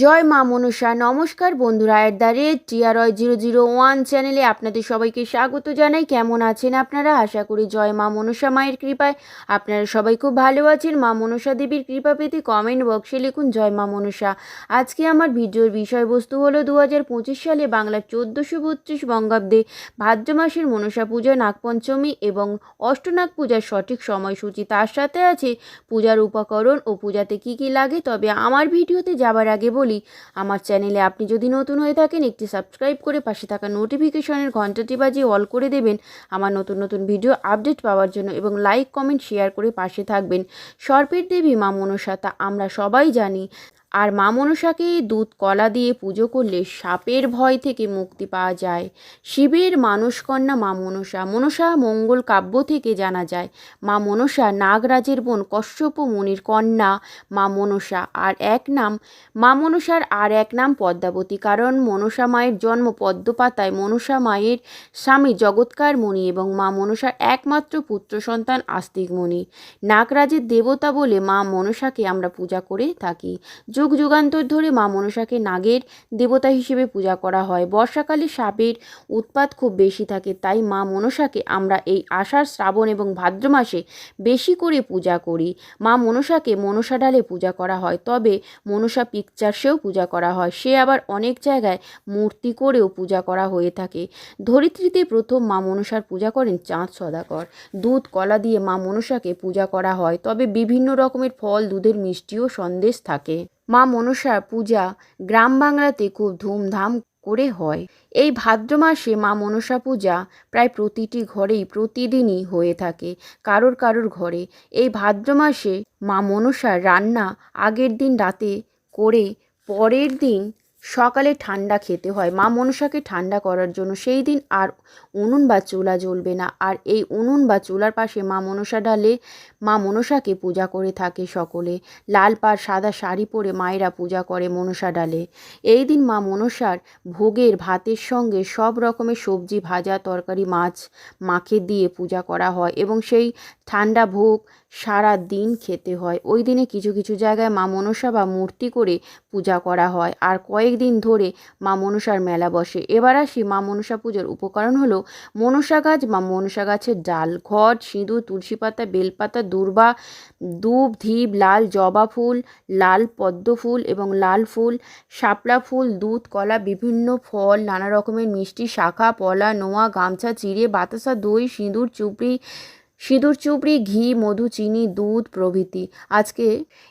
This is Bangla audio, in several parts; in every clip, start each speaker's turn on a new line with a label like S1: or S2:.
S1: জয় মা মনসা নমস্কার বন্ধুরা এট দ্য রেট টিআরয় জিরো জিরো ওয়ান চ্যানেলে আপনাদের সবাইকে স্বাগত জানাই। কেমন আছেন আপনারা? আশা করি জয় মা মনসা মায়ের কৃপায়। আপনারা সবাই খুব ভালো আছেন। মা মনসা দেবীর কৃপা পেতে কমেন্ট বক্সে লিখুন, জয় মা মনসা আজকে আমার ভিডিওর বিষয়বস্তু হলো দু হাজার পঁচিশ সালে বাংলার চোদ্দোশো বত্রিশ বঙ্গাব্দে ভাদ্র মাসের মনসা পূজা, নাগপঞ্চমী এবং অষ্টনাগ পূজার সঠিক সময়সূচি। তার সাথে আছে পূজার উপকরণ ও পূজাতে কি কি লাগে। তবে আমার ভিডিওতে যাবার আগে বলি, আমার চ্যানেলে আপনি যদি নতুন হয়ে থাকেন, একটি সাবস্ক্রাইব করে পাশে থাকা নোটিফিকেশনের ঘন্টাটি বাজিয়ে অল করে দেবেন। আমার নতুন নতুন ভিডিও আপডেট পাওয়ার জন্য এবং লাইক, কমেন্ট, শেয়ার করে পাশে থাকবেন। সর্পের দেবী মা মনসাতা আমরা সবাই জানি। আর মা মনসাকে দুধ কলা দিয়ে পুজো করলে সাপের ভয় থেকে মুক্তি পাওয়া যায়। শিবের মানসকন্যা মা মনসা। মনসা মঙ্গল কাব্য থেকে জানা যায়। মা মনসা নাগরাজের বোন কশ্যপ মুনির কন্যা মা মনসা। আর এক নাম, মা মনসার আর এক নাম পদ্মাবতী। কারণ মনসা মায়ের জন্ম পদ্মপাতায়। মনসা মায়ের স্বামী জগৎকার মুনি এবং মা মনসার একমাত্র পুত্র সন্তান আস্তিক মুনি। নাগরাজের দেবতা বলে মা মনসাকে আমরা পূজা করে থাকি। যুগ যুগান্তর ধরে মা মনসাকে নাগের দেবতা হিসেবে পূজা করা হয়। বর্ষাকালে সাপের উৎপাত খুব বেশি থাকে, তাই মা মনসাকে আমরা এই আষাঢ়, শ্রাবণ এবং ভাদ্র মাসে বেশি করে পূজা করি। মা মনসাকে মনসা ডালে পূজা করা হয়, তবে মনসা পিকচার্সেও পূজা করা হয়। সে আবার অনেক জায়গায় মূর্তি করেও পূজা করা হয়ে থাকে। ধরিত্রীতে প্রথম মা মনসার পূজা করেন চাঁদ সদাকর দুধ, কলা দিয়ে মা মনসাকে পূজা করা হয়, তবে বিভিন্ন রকমের ফল, দুধের মিষ্টিও সন্দেশ থাকে। মা মনসার পূজা গ্রাম বাংলাতে খুব ধুমধাম করে হয়। এই ভাদ্র মাসে মা মনসা পূজা প্রায় প্রতিটি ঘরেই প্রতিদিনই হয়ে থাকে, কারোর কারোর ঘরে। এই ভাদ্র মাসে মা মনসার রান্না আগের দিন রাতে করে, পরের দিন সকালে ঠান্ডা খেতে হয়। মা মনসাকে ঠান্ডা করার জন্য সেই দিন আর উনুন বা চুলা জ্বলবে না। আর এই উনুন বা চুলার পাশে মা মনসা ডালে মা মনসাকে পূজা করে থাকে সকলে। লাল পাড় সাদা শাড়ি পরে মায়েরা পূজা করে মনসা ডালে এই দিন মা মনসার ভোগের, ভাতের সঙ্গে সব রকমের সবজি, ভাজা, তরকারি, মাছ মাখে দিয়ে পূজা করা হয় এবং সেই ঠান্ডা ভোগ সারা দিন খেতে হয়। ওই দিনে কিছু কিছু জায়গায় মা মনসা বা মূর্তি করে পূজা করা হয় আর কয়েকদিন ধরে মা মনসার মেলা বসে। এবার আসি মা মনসা পুজোর উপকরণ হলো মনসা গাছ। বা মনসা গাছের ডাল ঘট সিঁদুর, তুলসী পাতা, বেলপাতা, দূর্বা, দুব, ধীপ, লাল জবা ফুল, লাল পদ্ম ফুল এবং লাল ফুল, শাপলা ফুল, দুধ, কলা, বিভিন্ন ফল, নানা রকমের মিষ্টি, শাখা, পলা, নোয়া, গামছা, চিড়ে, বাতাসা, দই, সিঁদুর, চুপড়ি সিঁদুর, চুপড়ি, ঘি, মধু, চিনি, দুধ প্রভৃতি। আজকে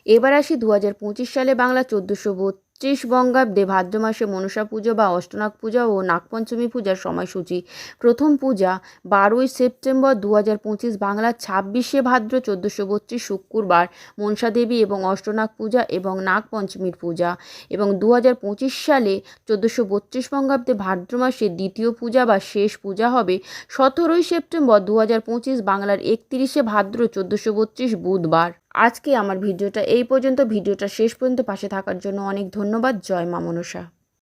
S1: এবার আসি দু হাজার পঁচিশ সালে বাংলা চোদ্দোশো বত্রিশ বঙ্গাব্দে ভাদ্র মাসে মনসা পুজো বা অষ্টনাগ পূজা ও নাগপঞ্চমী পূজার সময়সূচি। প্রথম পূজা বারোই সেপ্টেম্বর দু হাজার পঁচিশ বাংলার ছাব্বিশে ভাদ্র চোদ্দোশো বত্রিশ শুক্রবার মনসা দেবী এবং অষ্টনাগ পূজা এবং নাগপঞ্চমীর পূজা এবং দু হাজার পঁচিশ সালে চোদ্দোশো বত্রিশ বঙ্গাব্দে ভাদ্র মাসে দ্বিতীয় পূজা বা শেষ পূজা হবে সতেরোই সেপ্টেম্বর দু হাজার পঁচিশ বাংলার একত্রিশে ভাদ্র চোদ্দোশো বত্রিশ বুধবার। আজকে আমার ভিডিওটা এই পর্যন্ত। ভিডিওটা শেষ পর্যন্ত পাশে থাকার জন্য অনেক ধন্যবাদ। জয় মা মনসা।